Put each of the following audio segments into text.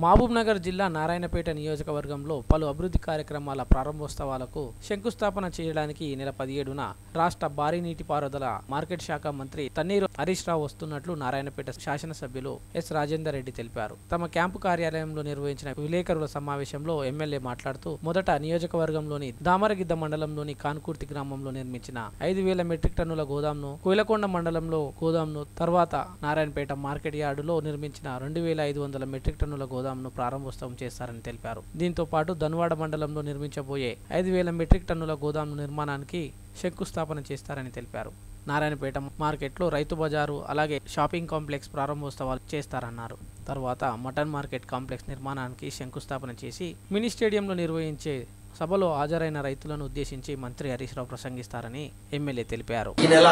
మహబూబ్నగర్ జిల్లా నారాయణపేట నియోజకవర్గంలో పలు అభివృద్ధి కార్యక్రమాల ప్రారంభోత్సవాలకు శంకుస్థాపన చేయడానికి ఈ నెల పదిహేడున రాష్ట్ర భారీ నీటిపారుదల మార్కెట్ శాఖ మంత్రి తన్నీరు హరీష్ రావు వస్తున్నట్లు నారాయణపేట శాసనసభ్యులు ఎస్ రాజేందర్ రెడ్డి తెలిపారు. తమ క్యాంపు కార్యాలయంలో నిర్వహించిన విలేకరుల సమావేశంలో ఎమ్మెల్యే మాట్లాడుతూ మొదట నియోజకవర్గంలోని దామరగిద్ద మండలంలోని కాన్కూర్తి గ్రామంలో నిర్మించిన ఐదు వేల మెట్రిక్ టన్నుల గోదాంను కోయిలకొండ మండలంలో గోదాంను తర్వాత నారాయణపేట మార్కెట్ యార్డులో నిర్మించిన రెండు వేల ఐదు వందల మెట్రిక్ టన్నుల గోదాంను ప్రారంభోత్సవం చేస్తారని తెలిపారు. దీంతో పాటు ధన్వాడ మండలంలో నిర్మించబోయే ఐదు వేల మెట్రిక్ టన్నుల గోదాము నిర్మాణానికి శంకుస్థాపన చేస్తారని తెలిపారు. నారాయణపేట మార్కెట్లో రైతు బజారు అలాగే షాపింగ్ కాంప్లెక్స్ ప్రారంభోత్సవాలు చేస్తారన్నారు. తర్వాత మటన్ మార్కెట్ కాంప్లెక్స్ నిర్మాణానికి శంకుస్థాపన చేసి మినీ స్టేడియంలో నిర్వహించే సభలో హాజరైన రైతులను ఉద్దేశించి మంత్రి హరీష్ రావు ప్రసంగిస్తారని ఎమ్మెల్యే తెలిపారు. ఈ నెల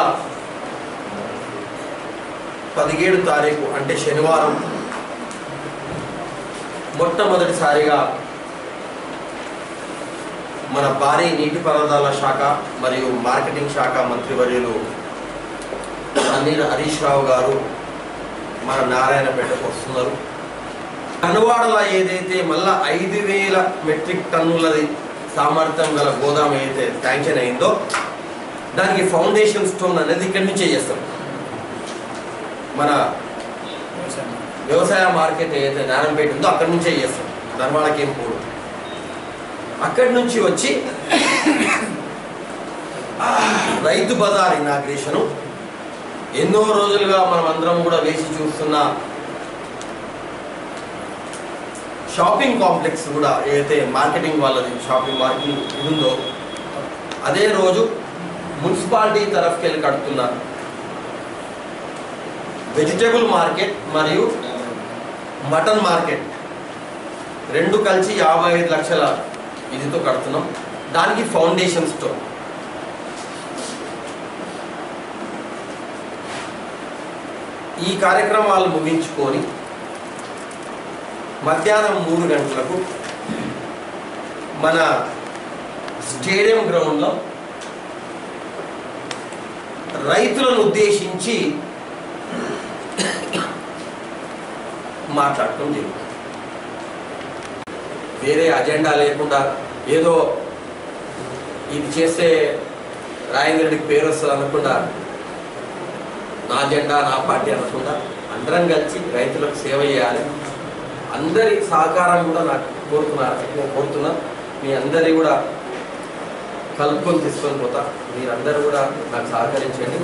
పదిహేడు తారీఖు అంటే శనివారం మొట్టమొదటిసారిగా మన భారీ నీటిపారుదల శాఖ మరియు మార్కెటింగ్ శాఖ మంత్రివర్యులు అనిల్ హరీష్ రావు గారు మన నారాయణపేటకు వస్తున్నారు. కనువాడలో ఏదైతే మళ్ళా ఐదు వేల మెట్రిక్ టన్నులది సామర్థ్యం గల గోదాం ఏదైతే శాంక్షన్ అయిందో దానికి ఫౌండేషన్ స్టోన్ అనేది ఇక్కడి నుంచే చేస్తాం. మన వ్యవసాయ మార్కెట్ ఏదైతే నారాయణపేట ఉందో అక్కడి నుంచే చేస్తాం. ధర్మాలకేం పోడు. అక్కడి నుంచి వచ్చి రైతు బజార్ ఇనాగ్రేషను ఎన్నో రోజులుగా మనం అందరం కూడా వేసి చూస్తున్న షాపింగ్ కాంప్లెక్స్ కూడా ఏదైతే మార్కెటింగ్ వాళ్ళది షాపింగ్ మార్కెటింగ్ ఉందో అదే రోజు మున్సిపాలిటీ తరఫుకి వెళ్ళి కడుతున్న వెజిటేబుల్ మార్కెట్ మరియు మటన్ మార్కెట్. రెండు కలిసి యాభై ఐదు లక్షల ఇదితో కడుతున్నాం. దానికి ఫౌండేషన్ స్టోన్. ఈ కార్యక్రమాలు ముగించుకొని మధ్యాహ్నం మూడు గంటలకు మన స్టేడియం గ్రౌండ్లో రైతులను ఉద్దేశించి మాట్లాడటం జరుగుతుంది. వేరే అజెండా లేకుండా ఏదో ఇది చేస్తే రాజేంద్ర పేరు వస్తుంది అనకుండా నా అజెండా నా పార్టీ అనకుండా అందరం కలిసి రైతులకు సేవ చేయాలి. అందరి సహకారం కూడా నాకు కోరుతున్నా కోరుతున్నా మీ అందరి కూడా కలుపుకొని తీసుకొని పోతా. మీరందరూ కూడా నాకు సహకరించండి.